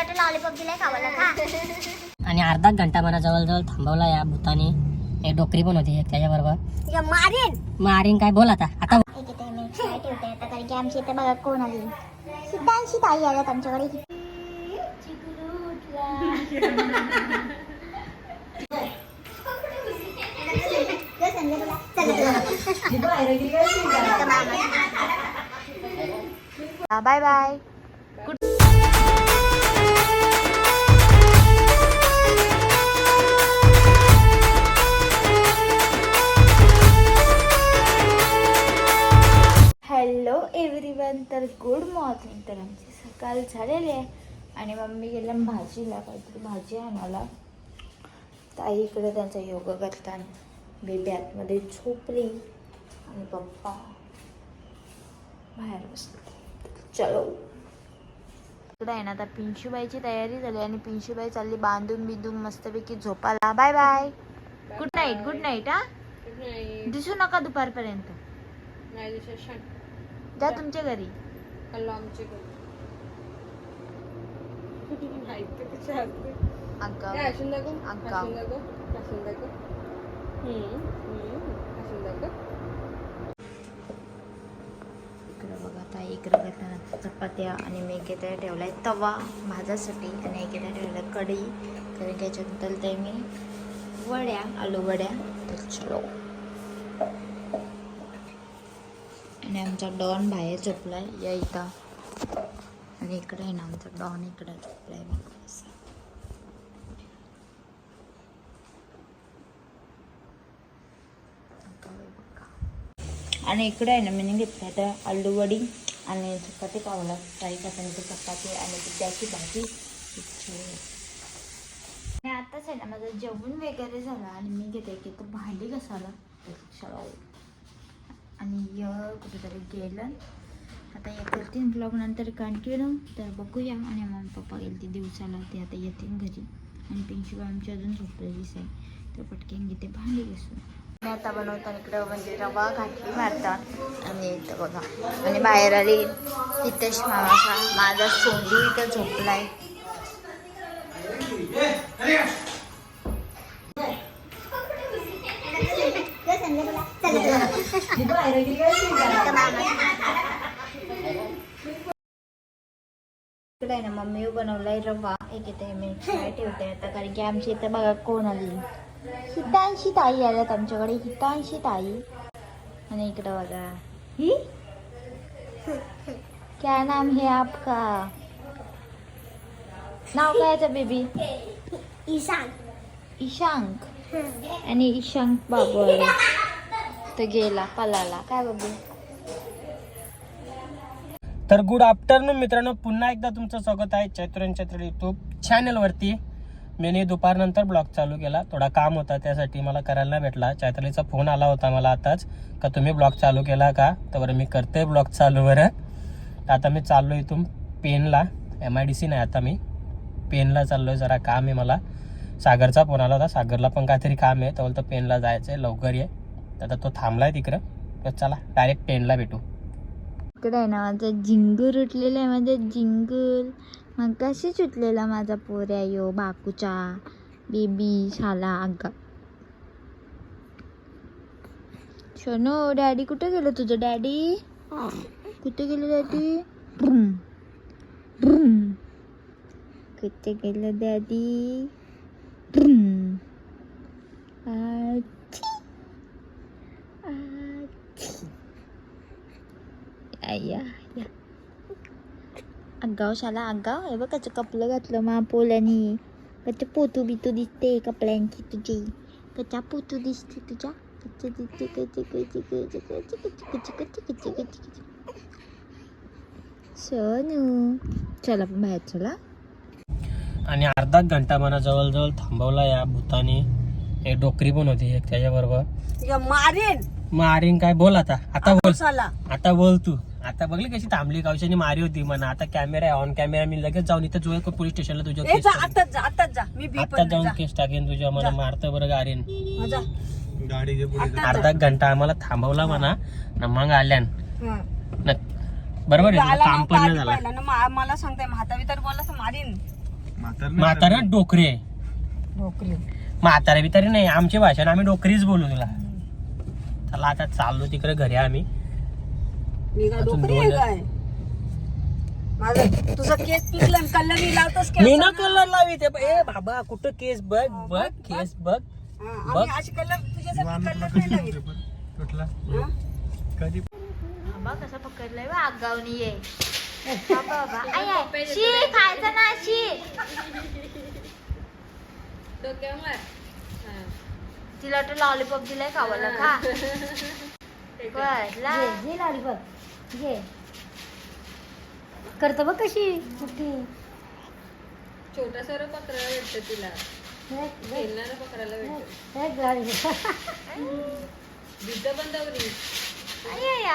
वाटलं लॉलीपॉप दिलाय खावायला. खा आणि अर्धा घंटा मला जवळजवळ थांबवला या भूताने. एक डोकरी पण होती त्याच्याबरोबर. मारेन. मारीन काय? बोल आता. आता कारण की आमची इथे बघा कोण आली. सिद्धांशी ताई आल्यात आमच्याकडे. Bye bye. हॅलो एव्हरीवन तर गुड मॉर्निंग तर आमची सकाळ झालेली आहे. आणि मम्मी गेल्या भाजीला काहीतरी भाजी आणायला. ताई इकडे त्यांचा योगा करताना बेबी आतमध्ये झोपली. आणि पप्पा बाहेर बसले. चलो. इकडे आहे ना आता पिंशूबाईची तयारी झाली आणि पिंशूबाई चालली बांधून बिंदून मस्तपैकी झोपायला. Bye bye good night good night हा? दिसू नका दुपारपर्यंत. जा तुमच्या घरी? आमच्या अक्का अक्का इकडं बघा आता इकडं घेताना चपात्या आणि मी घेता ठेवला आहे तवा माझ्यासाठी आणि एक घेता ठेवला कढी तर त्याच्यानंतर ते मी वड्या आलू वड्या तर चलो. आणि आमचा डॉन बाहेर झोपलाय. या इथं. आणि इकडे आहे ना आमचा डॉन इकडे झोपलाय बघा. आणि इकडे आहे ना मी घेतलं तर आलू वडी आणि चपाती पावला काही करताना चपाती आणि त्याची भाजी. आणि आताच आहे ना माझं जेवण वगैरे झालं आणि मी घेते की तो भांडी घसाला शाळा आणि य कुठेतरी गेलं. आता या करतील ब्लॉग नंतर कंटिन्यू तर बघूया. आणि मग पप्पा गेले ते दिवसाला ते आता येतील घरी. आणि पिंशू आमची अजून झोपलेलीच आहे. तर पटकन घेते भांडी घासून. मी आता बनवताना इकडं म्हणजे रवा घातली मारतात आणि इथं बघा. आणि बाहेर आली तिथेच मामाचा. माझा सोंडू इथं झोपलाय. आहे ना मम्मी बनवलाय रवा. एक मी ठेवते आता कारण की आमची इथं बघा कोण आली. हितांशी ताई आल्यात आमच्याकडे हितांशी ताई. आणि इकडं बघा. ही? क्या नाम है आपका? नाव काय बेबी? ईशान. ईशांक. आणि ईशांक बाबू आले तो गेला पलाला काय बाबू? तर गुड आफ्टरनून मित्रांनो. पुन्हा एकदा तुमचं स्वागत आहे चैत्र चैत्र युट्यूब चॅनलवरती मी दुपारनंतर ब्लॉग चालू केला. थोडा काम होता त्यासाठी मला करायला नाही भेटला. चैत्रालीचा फोन आला होता मला आताच. का तुम्ही ब्लॉग चालू केला का? तर बरं मी करते ब्लॉग चालू बरं. आता मी चाललो इथून पेनला. एम आय डी सी नाही आता मी. पेनला चाललो आहे जरा काम आहे मला. सागरचा फोन आला होता. सागरला पण काहीतरी काम आहे. तर बोलतो पेनला जायचं आहे लवकर ये. तर आता तो थांबलाय तिकडं. तर चला डायरेक्ट पेनला भेटू. तिकडे आहे ना माझं झिंगूर उठलेलं आहे. माझं झिंगूर मग कशीच उठलेला माझा पोऱ्या यो बाकूचा बेबी शाला अग्गा शनो डॅडी कुठे गेलं तुझं? डॅडी? कुठे गेलं डॅडी? कुठे गेलं डॅडी ब्रुम. आची. आची. या या आगाव शाला आगाव हे बघ कसं कपलं घातलं मा पोल्यानी कच्चे पोतू बितू दिसते कपड्यांची तुझी कच्चा पोतू दिसते तुझ्या कच्चे दिसते कच्चे कच्चे कच्चे कच्चे कच्चे कच्चे कच्चे कच्चे कच्चे कच्चे सोनू चला पण बाहेर चला आणि अर्धा घंटा मला जवळजवळ थांबवला या भूताने एक डोकरी पण होती एक त्याच्याबरोबर मारेन मारीन काय बोल आता आता बोल साला आता बोल तू आता बघली कशी थांबली कौशाने मारी होती म्हणा. आता कॅमेरा आहे ऑन कॅमेरा मी लगेच जाऊन इथं जोय पोलीस स्टेशनला तुझ्या ए केस जा टाकेन. आताच जा आताच जा. मी भी आता पण जाऊन जा. केस टाकेन तुझ्या मला मारतं बरं गाडीन. हा, जा. अर्धा घंटा आम्हाला थांबवला म्हणा. न मग आल्यान. जा. न- बरोबर आहे आला काम पण नाही गाडी झालं. पाहिलं. ना, मा- मला सांगताय म्हातावी तर बोलला मारीन. म्हातारा डोकरे. नोकरी म्हातारा बितारी नाही आमची भाषा ना आम्ही डोकरीच बोलू तुला. चला आता चाललो तिकडे घरी आम्ही. मी काय अजून डोकरी दोन आहे. काय माझं तुझं केस पिकला कल्ला मी लावतोस मी ना कलर लावी ते. ए बाबा कुठं केस बघ बघ केस बघ बघ. अशी कल्ला तुझ्यासाठी कल्ला नाही लावीत. कधी? बाबा कसा पकडलाय बा? आगावनी ये. बाबा बाबा. आय आय शी खायचं ना शी. तिला वाटतं लॉलीपॉप दिलाय खावाला खा. लॉलीपॉप घे. करतो बघ कशी. छोटा सर पकडायला भेटतं तिला. खेळणारा पकडायला भेटतं. भीत बंदावली अय्या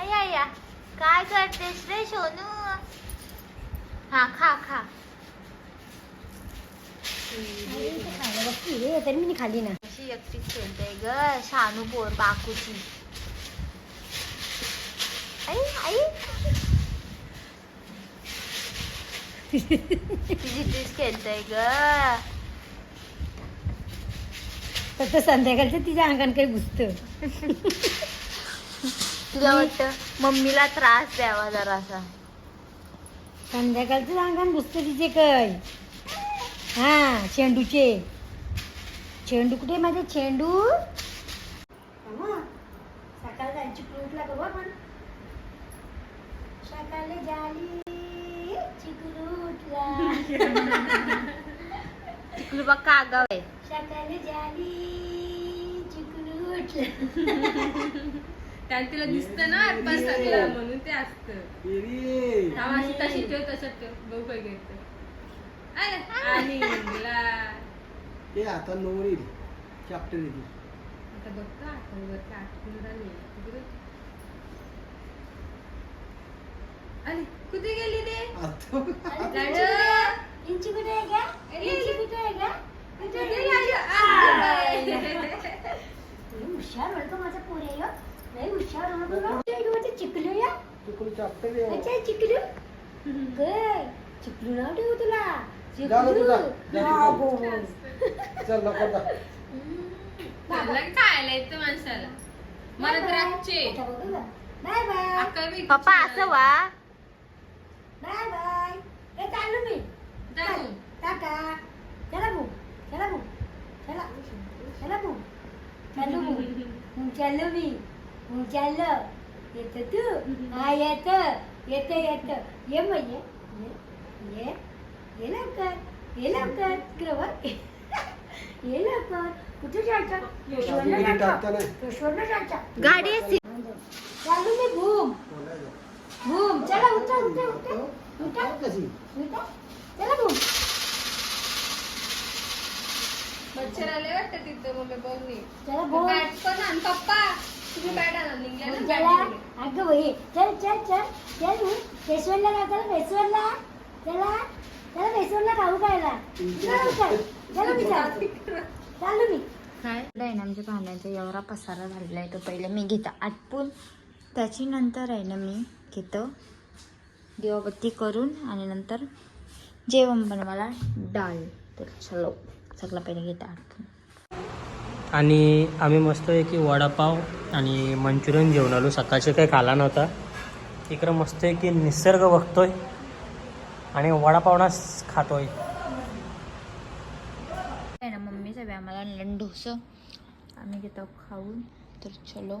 अय्या काय करतेस रे सोनू? हा खा खा. तरी मी खाली ना. अशी एकटीच खेळते. ग शानू पोर बाकूची. तिची तीच खेळते ग? फक्त संध्याकाळचं तिच्या अंगाने काही घुसतं. तिला वाटतं मम्मीला त्रास द्यावा जरासा. संध्याकाळचं अंगण घुसतं तिचे काय हा चेंडूचे चेंडू कुठे माझे? चेंडू सकाळ जायची फ्रूटला करू आपण सकाळी झाली चिकरूटला तिकडे बघ कागाव आहे. सकाळी झाली चिकरूटला कारण तिला दिसतं ना सगळं म्हणून ते असतं. थांब अशी तशी ठेव तसंच ठेव. बघू काय घेतं आणि हिंगला. आता नोवर येईल. चॅप्टर येईल. आता बघतो आठवण आठवण झाली तिकडे. आली कुठे गेली ते लाडू. इंची कुठे आहे का इंची कुठे आहे का कुठे आहे? कुठे लाडू? आय. लय हुशार होय का माझा पोरे ह्यो? लय हुशार बघा. ते चिकलू या अच्छा चिकलू काय चिकलू नाव ठेवू तुला हो. चल नको जा. मला खायला येतं माणसाला मला? बाय बाय मी पप्पा असं वा बाय बाय. ए चाललो मी. जाऊ. टाटा चला भाऊ चला भाऊ चला. चला भाऊ चाललो भाऊ हं, चाललो मी. हं, चाललो येत तू. हा येत. येत येत. ये मग ये. ये. ये. लवकर. ये लवकर. बघ. ये लवकर. कुठे जायचं? टाकता जायचं. पेशवरला जायचं? गाडी चाललो मी भूम भूम चला उठा उठा उठा उठा कशी उठा चला भूम मच्छर आले वाटतं तिथं? मम्मी बघ नी चला भूम बॅट पण आण पप्पा. तुम्ही बॅट आणा चला. बॅट अगं बाई चल चल चल. चल भूम पेशवरला जा चला पेशवरला चला. चला खाऊ खायला. चला उठा. चला मी. चालू मी. काय आहे ना आमच्या पाण्याचा एवढा पसारा झालेला आहे तो पहिले मी घेतो आटपून. त्याची नंतर आहे ना मी घेतो दिवाबत्ती करून आणि नंतर जेवण बनवायला डाळ. तर चलो सगळं पहिले घेतो आटपून आणि आम्ही मस्त आहे की वडापाव आणि मंचुरियन जेवण आलो. सकाळचे काही खाला नव्हता. इकडं मस्त आहे की निसर्ग बघतोय आणि वडापावनाच खातोय. ना मम्मी सगळ्या आम्हाला डोसं आम्ही घेतो खाऊन. तर चलो.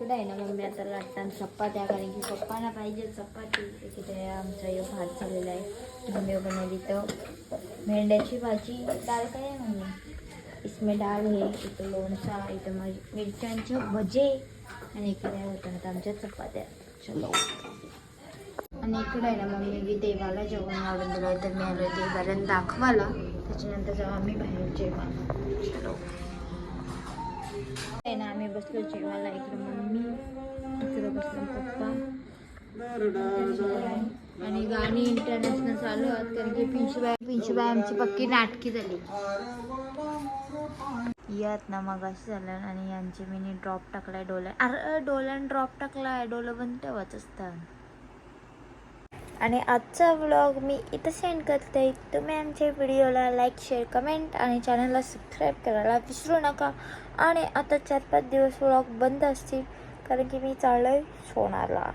तुला आहे ना मम्मी आता लाटताना चपात्या कारण की पप्पाला पाहिजे चपाती. तिथे आमचा यो भात झालेला आहे. मम्मी बनवली तर मेंढ्याची भाजी डाळ काय आहे मम्मी? इसमें डाळ आहे इथं लोणचा इथं माझी मिरच्यांचे भजे आणि इकडे होतं आता आमच्या चपात्या. चलो. आणि इकडे आहे ना मम्मी मी देवाला जेवण वाढून दिलं तर मी आलो देवाला दाखवायला. त्याच्यानंतर जेव्हा आम्ही बाहेर जेवण चलो. बसलो जेवायला इकडे मम्मी इकडे बसलो पप्पा. आणि गाणी इंटरनॅशनल चालू आहेत कारण की पिंशूबाई पिंशूबाई आमची पक्की नाटकी झाली. यात ना मग असं झालं आणि यांचे मिनी ड्रॉप टाकलाय डोला अरे डोल्यान ड्रॉप टाकलाय. डोलं बंद ठेवत असतं. आणि आजचा व्लॉग मी इथं सेंड करते. तुम्ही आमच्या व्हिडिओला लाईक शेअर कमेंट आणि चॅनलला सबस्क्राईब करायला विसरू नका. आणि आता चार पाच दिवस व्लॉग बंद असतील कारण की मी चाललं आहे सोनारला.